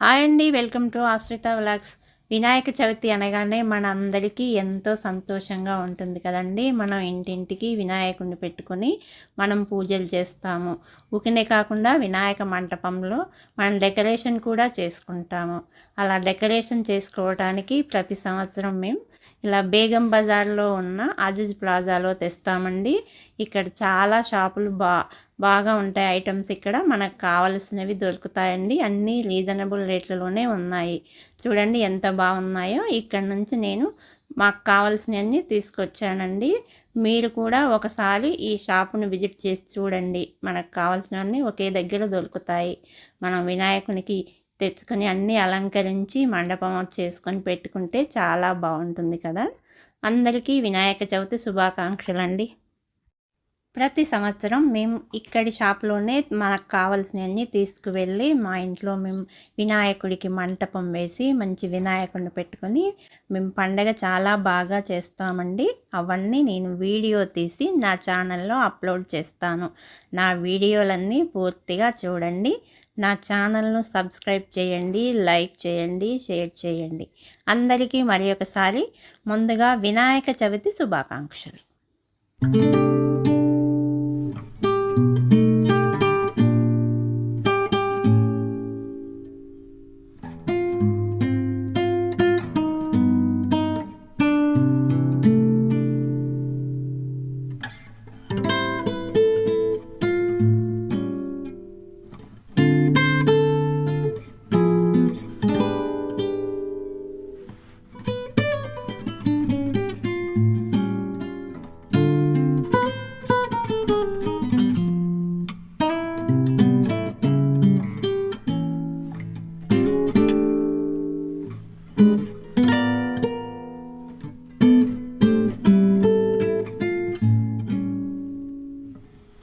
Hi అండి welcome to Ashrita vlogs. Vinayaka Chavithi అనగానే మన అందరికీ ఎంతో సంతోషంగా ఉంటుంది కదండి. మనం ఇంటింటికి వినాయకుడిని పెట్టుకొని మనం పూజలు చేస్తాము. ఊకినే కాకుండా వినాయక మంటపంలో మనం డెకరేషన్ కూడా చేసుకుంటాము. అలా డెకరేషన్ చేసుకోవడానికి ప్రతి సంవత్సరం మేము ఇలా బేగం బజార్లో ఉన్న అజిజ్ ప్లాజాలో తెస్తామండి. ఇక్కడ చాలా షాపులు బా బాగా ఉంటాయి ఐటమ్స్ ఇక్కడ. మనకు కావలసినవి దొరుకుతాయండి. అన్నీ రీజనబుల్ రేట్లలోనే ఉన్నాయి. చూడండి ఎంత బాగున్నాయో. ఇక్కడ నుంచి నేను మాకు కావాల్సినవన్నీ తీసుకొచ్చానండి. మీరు కూడా ఒకసారి ఈ షాపును విజిట్ చేసి చూడండి. మనకు కావాల్సినవన్నీ ఒకే దగ్గర దొరుకుతాయి. మనం వినాయకునికి తెచ్చుకొని అన్నీ అలంకరించి మండపం చేసుకొని పెట్టుకుంటే చాలా బాగుంటుంది కదా. అందరికీ వినాయక చవితి శుభాకాంక్షలు అండి ప్రతి సంవత్సరం మేము ఇక్కడి షాప్లోనే మనకు కావాల్సినవన్నీ తీసుకువెళ్ళి మా ఇంట్లో మేము వినాయకుడికి మంటపం వేసి మంచి వినాయకుడిని పెట్టుకొని మేము పండగ చాలా బాగా చేస్తామండి. అవన్నీ నేను వీడియో తీసి నా ఛానల్లో అప్లోడ్ చేస్తాను. నా వీడియోలన్నీ పూర్తిగా చూడండి. నా ఛానల్ను సబ్స్క్రైబ్ చేయండి లైక్ చేయండి షేర్ చేయండి. అందరికీ మరి ఒకసారి ముందుగా వినాయక చవితి శుభాకాంక్షలు.